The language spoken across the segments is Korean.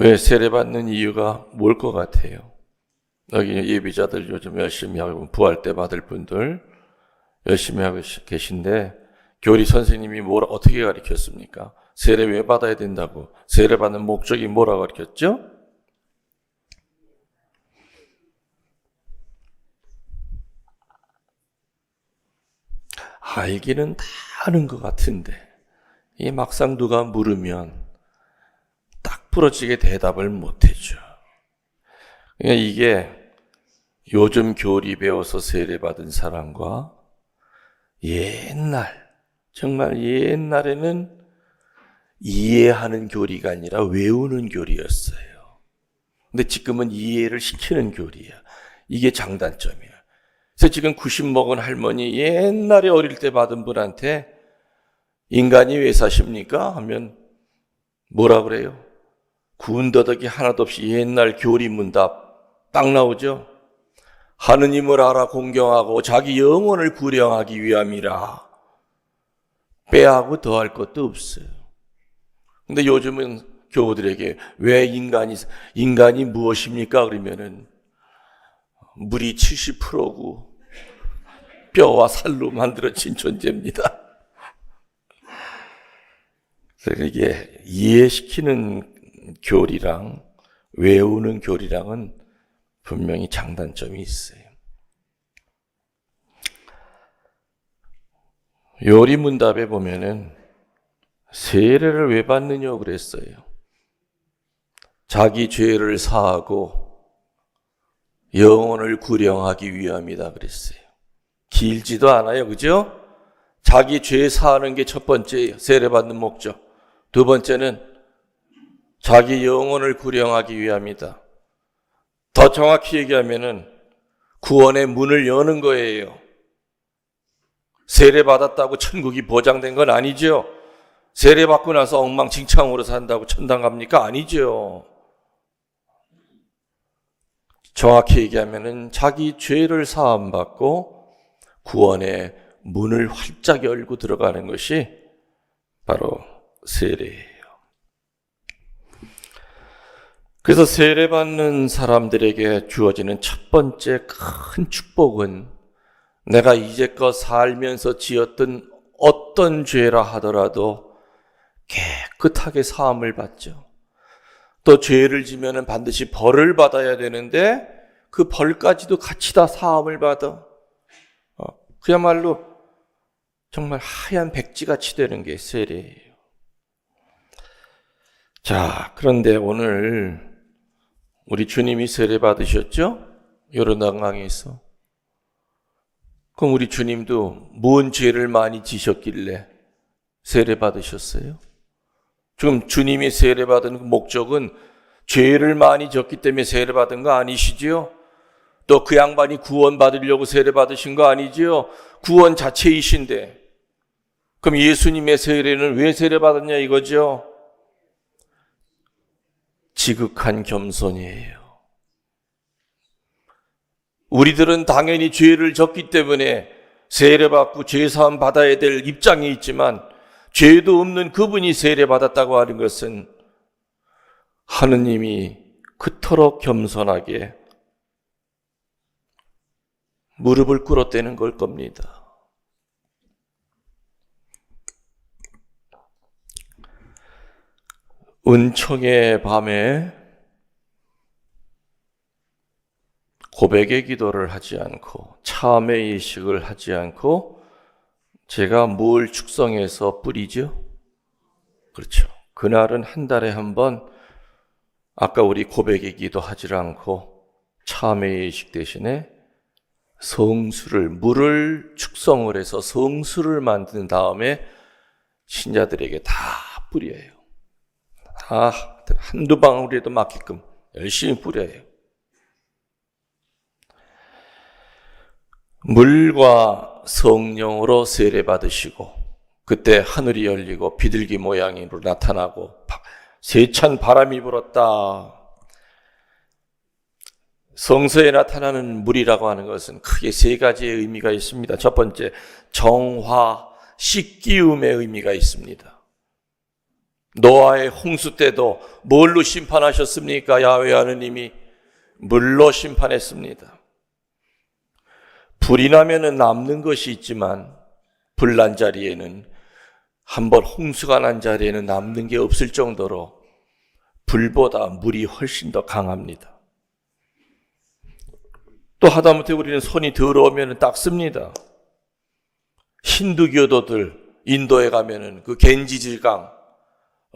왜 세례받는 이유가 뭘 것 같아요? 여기 예비자들 요즘 열심히 하고 부활 때 받을 분들 열심히 하고 계신데 교리 선생님이 뭐라 어떻게 가르쳤습니까? 세례 왜 받아야 된다고? 세례 받는 목적이 뭐라고 가르쳤죠? 알기는 다 아는 것 같은데 이 막상 누가 물으면 딱 부러지게 대답을 못해줘. 그러니까 이게 요즘 교리 배워서 세례받은 사람과 옛날, 정말 옛날에는 이해하는 교리가 아니라 외우는 교리였어요. 근데 지금은 이해를 시키는 교리야. 이게 장단점이야. 그래서 지금 90 먹은 할머니 옛날에 어릴 때 받은 분한테 인간이 왜 사십니까? 하면 뭐라 그래요? 더덕이 하나도 없이 옛날 교리 문답 딱 나오죠? 하느님을 알아 공경하고 자기 영혼을 구령하기 위함이라. 빼하고 더할 것도 없어요. 근데 요즘은 교우들에게 왜 인간이, 인간이 무엇입니까? 그러면은 물이 70%고 뼈와 살로 만들어진 존재입니다. 그래서 이게 이해시키는 교리랑 외우는 교리랑은 분명히 장단점이 있어요. 요리 문답에 보면은 세례를 왜 받느냐 그랬어요. 자기 죄를 사하고 영혼을 구령하기 위함이다 그랬어요. 길지도 않아요. 그죠? 자기 죄 사하는 게 첫 번째예요. 세례 받는 목적. 두 번째는 자기 영혼을 구령하기 위함이다. 더 정확히 얘기하면은 구원의 문을 여는 거예요. 세례 받았다고 천국이 보장된 건 아니죠. 세례 받고 나서 엉망진창으로 산다고 천당 갑니까? 아니죠. 정확히 얘기하면은 자기 죄를 사함 받고 구원의 문을 활짝 열고 들어가는 것이 바로 세례예요. 그래서 세례받는 사람들에게 주어지는 첫 번째 큰 축복은 내가 이제껏 살면서 지었던 어떤 죄라 하더라도 깨끗하게 사함을 받죠. 또 죄를 지면은 반드시 벌을 받아야 되는데 그 벌까지도 같이 다 사함을 받아. 어, 그야말로 정말 하얀 백지같이 되는 게 세례예요. 자, 그런데 오늘 우리 주님이 세례 받으셨죠? 요르단 강에서. 그럼 우리 주님도 뭔 죄를 많이 지셨길래 세례 받으셨어요? 지금 주님이 세례 받은 목적은 죄를 많이 졌기 때문에 세례 받은 거 아니시지요? 또 그 양반이 구원 받으려고 세례 받으신 거 아니지요? 구원 자체이신데. 그럼 예수님의 세례는 왜 세례 받았냐 이거죠? 지극한 겸손이에요. 우리들은 당연히 죄를 졌기 때문에 세례받고 죄사함 받아야 될 입장이 있지만 죄도 없는 그분이 세례받았다고 하는 것은 하느님이 그토록 겸손하게 무릎을 꿇었다는 걸 겁니다. 은총의 밤에 고백의 기도를 하지 않고 참의 의식을 하지 않고 제가 뭘 축성해서 뿌리죠? 그렇죠. 그날은 한 달에 한 번 아까 우리 고백의 기도 하지 않고 참의 의식 대신에 성수를 물을 축성을 해서 성수를 만든 다음에 신자들에게 다 뿌려요. 다 한두 방울이라도 맞게끔 열심히 뿌려요. 물과 성령으로 세례 받으시고 그때 하늘이 열리고 비둘기 모양으로 나타나고 세찬 바람이 불었다. 성서에 나타나는 물이라고 하는 것은 크게 세 가지의 의미가 있습니다. 첫 번째, 정화, 씻기움의 의미가 있습니다. 노아의 홍수 때도 뭘로 심판하셨습니까? 야외 하느님이 물로 심판했습니다. 불이 나면은 남는 것이 있지만 불 난 자리에는 한 번 홍수가 난 자리에는 남는 게 없을 정도로 불보다 물이 훨씬 더 강합니다. 또 하다못해 우리는 손이 더러우면 닦습니다. 힌두교도들 인도에 가면은 그 겐지질강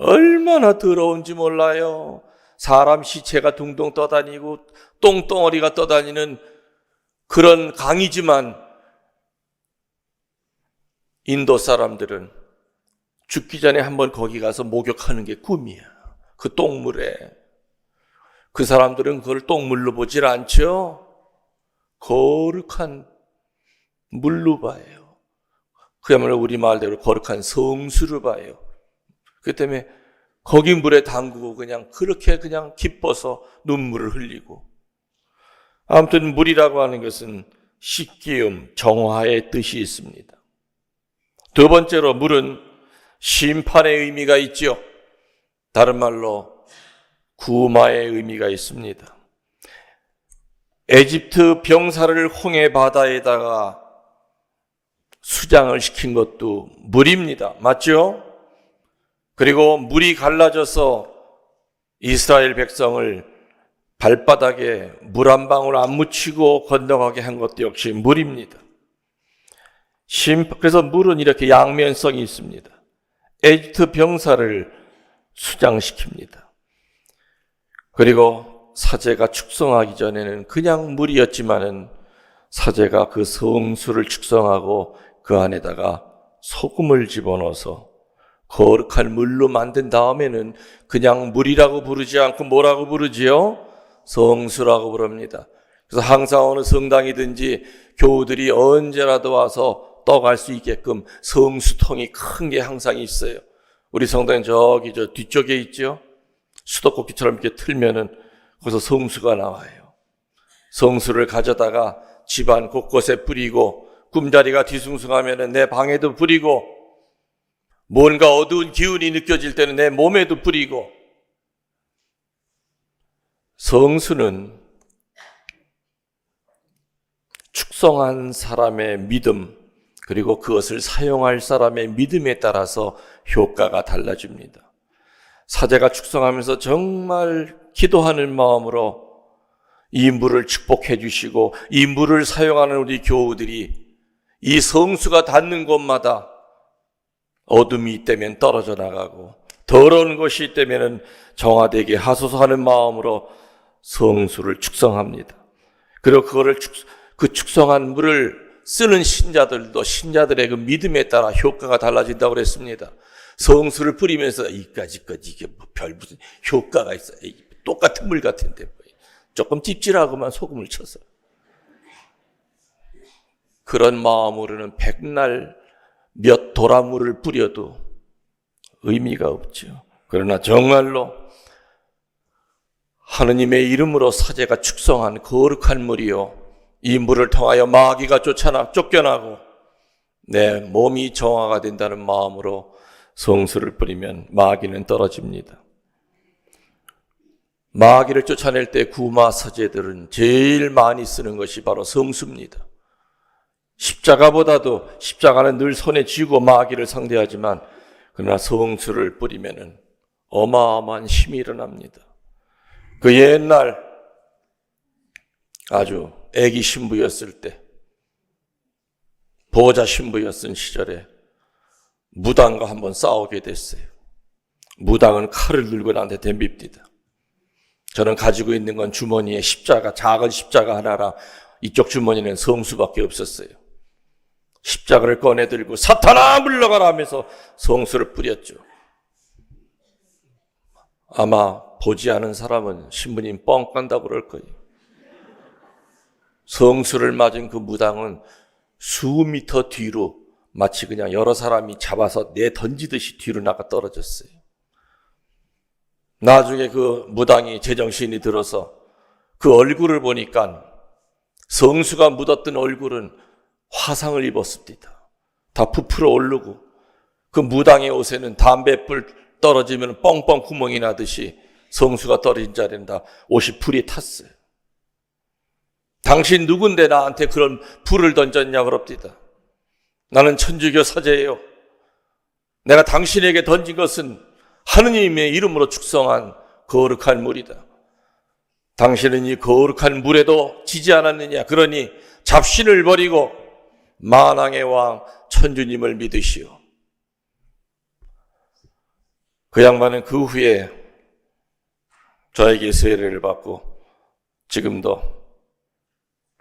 얼마나 더러운지 몰라요. 사람 시체가 둥둥 떠다니고 똥덩어리가 떠다니는 그런 강이지만 인도 사람들은 죽기 전에 한번 거기 가서 목욕하는 게 꿈이야. 그 똥물에. 그 사람들은 그걸 똥물로 보질 않죠? 거룩한 물로 봐요. 그야말로 우리 말대로 거룩한 성수를 봐요. 그 때문에 거기 물에 담그고 그냥 그렇게 그냥 기뻐서 눈물을 흘리고. 아무튼 물이라고 하는 것은 식기음, 정화의 뜻이 있습니다. 두 번째로 물은 심판의 의미가 있지요. 다른 말로 구마의 의미가 있습니다. 에집트 병사를 홍해 바다에다가 수장을 시킨 것도 물입니다. 맞죠? 그리고 물이 갈라져서 이스라엘 백성을 발바닥에 물 한 방울 안 묻히고 건너가게 한 것도 역시 물입니다. 심, 그래서 물은 이렇게 양면성이 있습니다. 에집트 병사를 수장시킵니다. 그리고 사제가 축성하기 전에는 그냥 물이었지만은 사제가 그 성수를 축성하고 그 안에다가 소금을 집어넣어서 거룩한 물로 만든 다음에는 그냥 물이라고 부르지 않고 뭐라고 부르지요? 성수라고 부릅니다. 그래서 항상 어느 성당이든지 교우들이 언제라도 와서 떠갈 수 있게끔 성수통이 큰 게 항상 있어요. 우리 성당은 저기 저 뒤쪽에 있죠. 수도꼭지처럼 이렇게 틀면은 거기서 성수가 나와요. 성수를 가져다가 집안 곳곳에 뿌리고 꿈자리가 뒤숭숭하면은 내 방에도 뿌리고 뭔가 어두운 기운이 느껴질 때는 내 몸에도 뿌리고 성수는 축성한 사람의 믿음 그리고 그것을 사용할 사람의 믿음에 따라서 효과가 달라집니다. 사제가 축성하면서 정말 기도하는 마음으로 이 물을 축복해 주시고 이 물을 사용하는 우리 교우들이 이 성수가 닿는 곳마다 어둠이 있다면 떨어져 나가고 더러운 것이 있다면 정화되게 하소서 하는 마음으로 성수를 축성합니다. 그리고 그거를 축, 그 축성한 물을 쓰는 신자들도 신자들의 그 믿음에 따라 효과가 달라진다고 그랬습니다. 성수를 뿌리면서 이까지까지 이게 뭐 별 무슨 효과가 있어. 똑같은 물 같은데 뭐. 조금 찝찝하고만 소금을 쳐서 그런 마음으로는 백날 몇 도라물을 뿌려도 의미가 없죠. 그러나 정말로 하느님의 이름으로 사제가 축성한 거룩한 물이요. 이 물을 통하여 마귀가 쫓아나 쫓겨나고 내 몸이 정화가 된다는 마음으로 성수를 뿌리면 마귀는 떨어집니다. 마귀를 쫓아낼 때 구마 사제들은 제일 많이 쓰는 것이 바로 성수입니다. 십자가보다도 십자가는 늘 손에 쥐고 마귀를 상대하지만 그러나 성수를 뿌리면은 어마어마한 힘이 일어납니다. 그 옛날 아주 애기 신부였을 때 보호자 신부였던 시절에 무당과 한번 싸우게 됐어요. 무당은 칼을 들고 나한테 덤빕니다. 저는 가지고 있는 건 주머니에 십자가, 작은 십자가 하나랑 이쪽 주머니는 성수밖에 없었어요. 십자가를 꺼내 들고 사탄아 물러가라 하면서 성수를 뿌렸죠. 아마 보지 않은 사람은 신부님 뻥 깐다고 그럴 거예요. 성수를 맞은 그 무당은 수 미터 뒤로 마치 그냥 여러 사람이 잡아서 내 던지듯이 뒤로 나가 떨어졌어요. 나중에 그 무당이 제정신이 들어서 그 얼굴을 보니까 성수가 묻었던 얼굴은 화상을 입었습니다. 다 부풀어 오르고 그 무당의 옷에는 담배불 떨어지면 뻥뻥 구멍이 나듯이 성수가 떨어진 자리는 다 옷이 불이 탔어요. 당신 누군데 나한테 그런 불을 던졌냐 그럽니다. 나는 천주교 사제예요. 내가 당신에게 던진 것은 하느님의 이름으로 축성한 거룩한 물이다. 당신은 이 거룩한 물에도 지지 않았느냐? 그러니 잡신을 버리고 만왕의 왕 천주님을 믿으시오. 그 양반은 그 후에 저에게 세례를 받고 지금도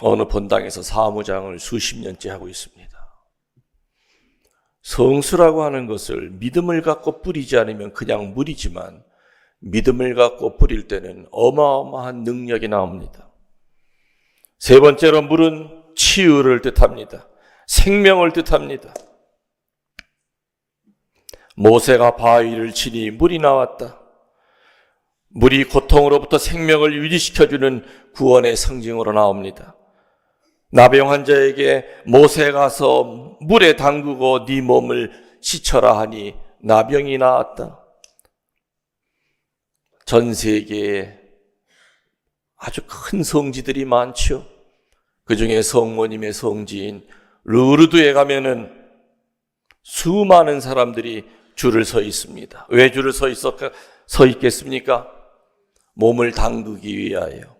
어느 본당에서 사무장을 수십 년째 하고 있습니다. 성수라고 하는 것을 믿음을 갖고 뿌리지 않으면 그냥 물이지만 믿음을 갖고 뿌릴 때는 어마어마한 능력이 나옵니다. 세 번째로 물은 치유를 뜻합니다. 생명을 뜻합니다. 모세가 바위를 치니 물이 나왔다. 물이 고통으로부터 생명을 유지시켜주는 구원의 상징으로 나옵니다. 나병 환자에게 모세 가서 물에 담그고 네 몸을 씻어라 하니 나병이 나았다. 전 세계에 아주 큰 성지들이 많죠. 그 중에 성모님의 성지인 루르드에 가면은 수많은 사람들이 줄을 서 있습니다. 왜 줄을 서 있어 서 있겠습니까? 몸을 담그기 위하여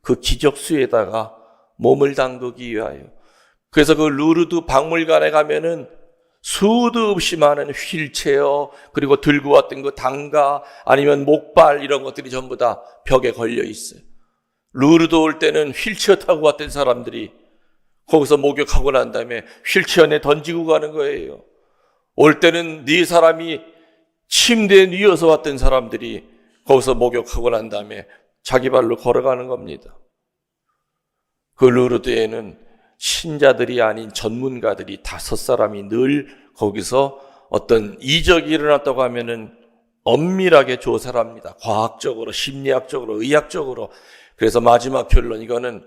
그 기적수에다가 몸을 담그기 위하여. 그래서 그 루르드 박물관에 가면은 수도 없이 많은 휠체어 그리고 들고 왔던 그 당가 아니면 목발 이런 것들이 전부 다 벽에 걸려 있어요. 루르드 올 때는 휠체어 타고 왔던 사람들이 거기서 목욕하고 난 다음에 휠체어 내 던지고 가는 거예요. 올 때는 네 사람이 침대에 누워서 왔던 사람들이 거기서 목욕하고 난 다음에 자기 발로 걸어가는 겁니다. 그 루르드에는 신자들이 아닌 전문가들이 다섯 사람이 늘 거기서 어떤 이적이 일어났다고 하면은 엄밀하게 조사를 합니다. 과학적으로, 심리학적으로, 의학적으로. 그래서 마지막 결론 이거는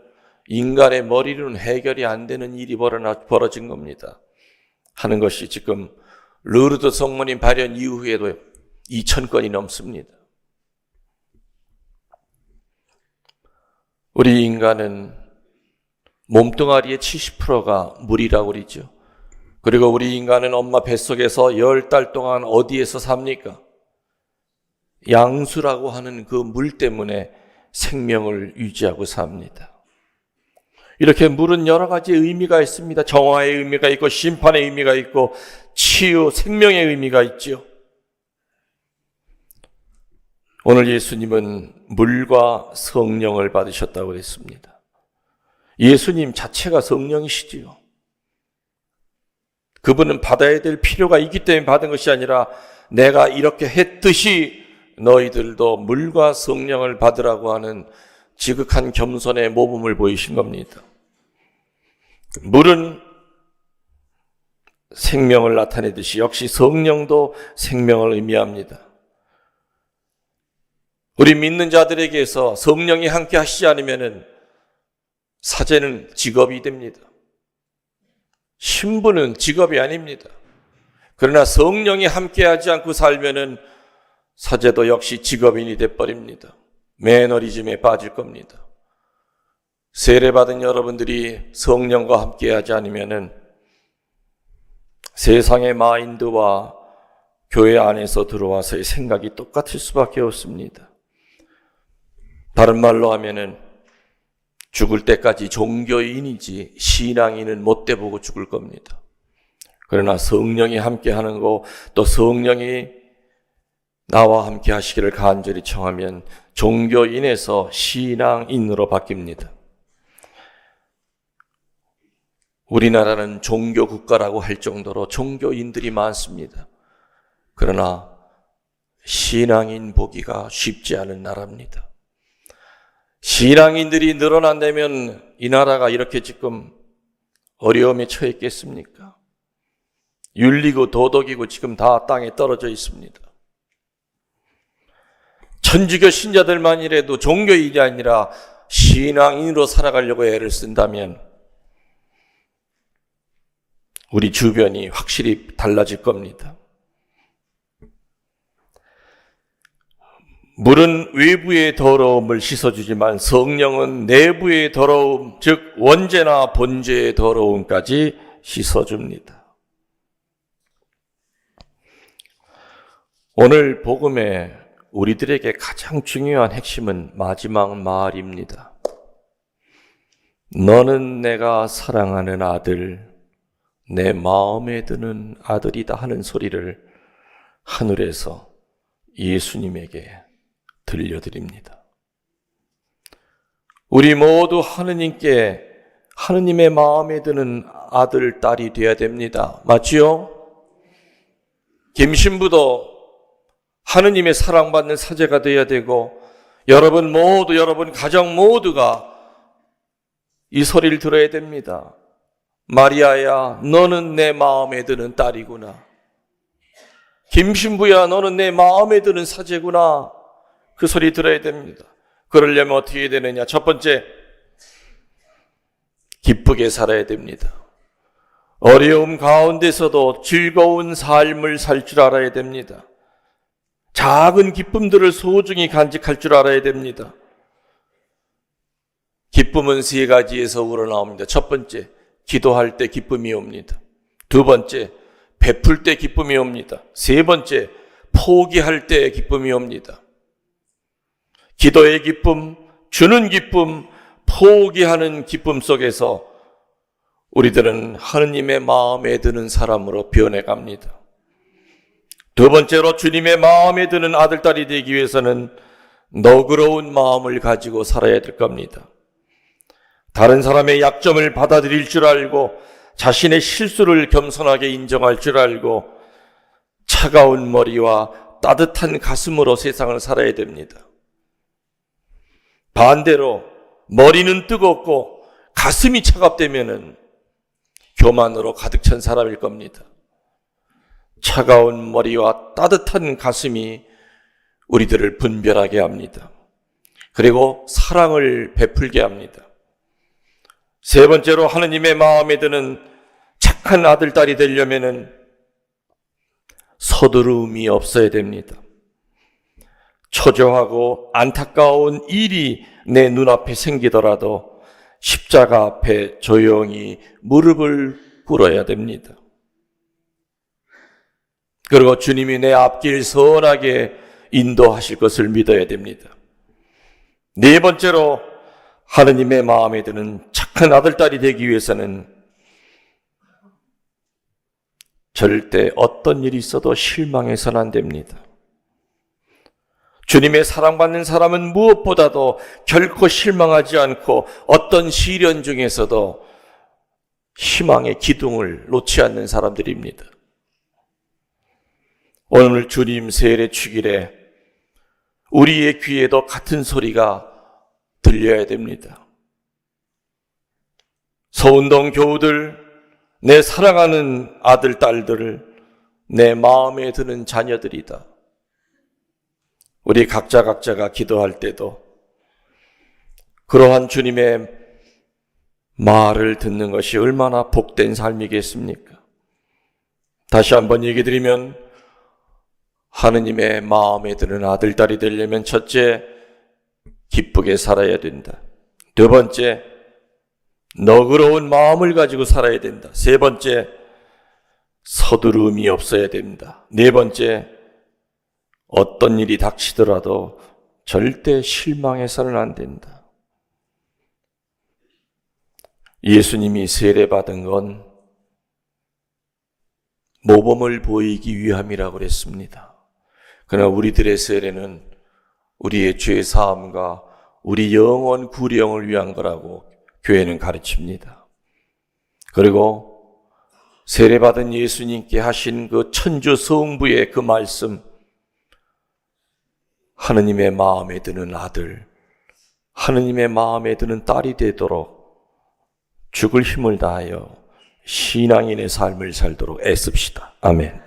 인간의 머리로는 해결이 안 되는 일이 벌어진 겁니다. 하는 것이 지금 루르드 성모님 발현 이후에도 2천 건이 넘습니다. 우리 인간은 몸뚱아리의 70%가 물이라고 그러죠. 그리고 우리 인간은 엄마 뱃속에서 열 달 동안 어디에서 삽니까? 양수라고 하는 그 물 때문에 생명을 유지하고 삽니다. 이렇게 물은 여러 가지 의미가 있습니다. 정화의 의미가 있고 심판의 의미가 있고 치유, 생명의 의미가 있지요. 오늘 예수님은 물과 성령을 받으셨다고 했습니다. 예수님 자체가 성령이시지요. 그분은 받아야 될 필요가 있기 때문에 받은 것이 아니라 내가 이렇게 했듯이 너희들도 물과 성령을 받으라고 하는 지극한 겸손의 모범을 보이신 겁니다. 물은 생명을 나타내듯이 역시 성령도 생명을 의미합니다. 우리 믿는 자들에게서 성령이 함께 하시지 않으면은 사제는 직업이 됩니다. 신부는 직업이 아닙니다. 그러나 성령이 함께 하지 않고 살면은 사제도 역시 직업인이 돼버립니다. 매너리즘에 빠질 겁니다. 세례받은 여러분들이 성령과 함께 하지 않으면은 세상의 마인드와 교회 안에서 들어와서의 생각이 똑같을 수밖에 없습니다. 다른 말로 하면은 죽을 때까지 종교인이지 신앙인은 못돼 보고 죽을 겁니다. 그러나 성령이 함께 하는 거 또 성령이 나와 함께 하시기를 간절히 청하면 종교인에서 신앙인으로 바뀝니다. 우리나라는 종교 국가라고 할 정도로 종교인들이 많습니다. 그러나 신앙인 보기가 쉽지 않은 나라입니다. 신앙인들이 늘어난다면 이 나라가 이렇게 지금 어려움에 처했겠습니까? 윤리고 도덕이고 지금 다 땅에 떨어져 있습니다. 천주교 신자들만이라도 종교인이 아니라 신앙인으로 살아가려고 애를 쓴다면 우리 주변이 확실히 달라질 겁니다. 물은 외부의 더러움을 씻어주지만 성령은 내부의 더러움, 즉 원죄나 본죄의 더러움까지 씻어줍니다. 오늘 복음의 우리들에게 가장 중요한 핵심은 마지막 말입니다. 너는 내가 사랑하는 아들, 내 마음에 드는 아들이다 하는 소리를 하늘에서 예수님에게 들려드립니다. 우리 모두 하느님께 하느님의 마음에 드는 아들, 딸이 되어야 됩니다. 맞지요? 김신부도 하느님의 사랑받는 사제가 되어야 되고 여러분 모두 여러분 가정 모두가 이 소리를 들어야 됩니다. 마리아야 너는 내 마음에 드는 딸이구나. 김신부야 너는 내 마음에 드는 사제구나. 그 소리 들어야 됩니다. 그러려면 어떻게 해야 되느냐? 첫 번째 기쁘게 살아야 됩니다. 어려움 가운데서도 즐거운 삶을 살 줄 알아야 됩니다. 작은 기쁨들을 소중히 간직할 줄 알아야 됩니다. 기쁨은 세 가지에서 우러나옵니다. 첫 번째, 기도할 때 기쁨이 옵니다. 두 번째, 베풀 때 기쁨이 옵니다. 세 번째, 포기할 때 기쁨이 옵니다. 기도의 기쁨, 주는 기쁨, 포기하는 기쁨 속에서 우리들은 하느님의 마음에 드는 사람으로 변해 갑니다. 두 번째로 주님의 마음에 드는 아들딸이 되기 위해서는 너그러운 마음을 가지고 살아야 될 겁니다. 다른 사람의 약점을 받아들일 줄 알고 자신의 실수를 겸손하게 인정할 줄 알고 차가운 머리와 따뜻한 가슴으로 세상을 살아야 됩니다. 반대로 머리는 뜨겁고 가슴이 차갑다면은 교만으로 가득 찬 사람일 겁니다. 차가운 머리와 따뜻한 가슴이 우리들을 분별하게 합니다. 그리고 사랑을 베풀게 합니다. 세 번째로 하느님의 마음에 드는 착한 아들, 딸이 되려면은 서두름이 없어야 됩니다. 초조하고 안타까운 일이 내 눈앞에 생기더라도 십자가 앞에 조용히 무릎을 꿇어야 됩니다. 그리고 주님이 내 앞길 선하게 인도하실 것을 믿어야 됩니다. 네 번째로 하느님의 마음에 드는 착한 아들딸이 되기 위해서는 절대 어떤 일이 있어도 실망해서는 안 됩니다. 주님의 사랑받는 사람은 무엇보다도 결코 실망하지 않고 어떤 시련 중에서도 희망의 기둥을 놓지 않는 사람들입니다. 오늘 주님 세례 축일에 우리의 귀에도 같은 소리가 들려야 됩니다. 서운동 교우들, 내 사랑하는 아들, 딸들을 내 마음에 드는 자녀들이다. 우리 각자 각자가 기도할 때도 그러한 주님의 말을 듣는 것이 얼마나 복된 삶이겠습니까? 다시 한번 얘기 드리면 하느님의 마음에 드는 아들, 딸이 되려면 첫째, 기쁘게 살아야 된다. 두 번째, 너그러운 마음을 가지고 살아야 된다. 세 번째, 서두름이 없어야 됩니다. 네 번째, 어떤 일이 닥치더라도 절대 실망해서는 안 된다. 예수님이 세례받은 건 모범을 보이기 위함이라고 그랬습니다. 그러나 우리들의 세례는 우리의 죄 사함과 우리 영원 구령을 위한 거라고 교회는 가르칩니다. 그리고 세례받은 예수님께 하신 그 천주 성부의 그 말씀, 하느님의 마음에 드는 아들, 하느님의 마음에 드는 딸이 되도록 죽을 힘을 다하여 신앙인의 삶을 살도록 애씁시다. 아멘.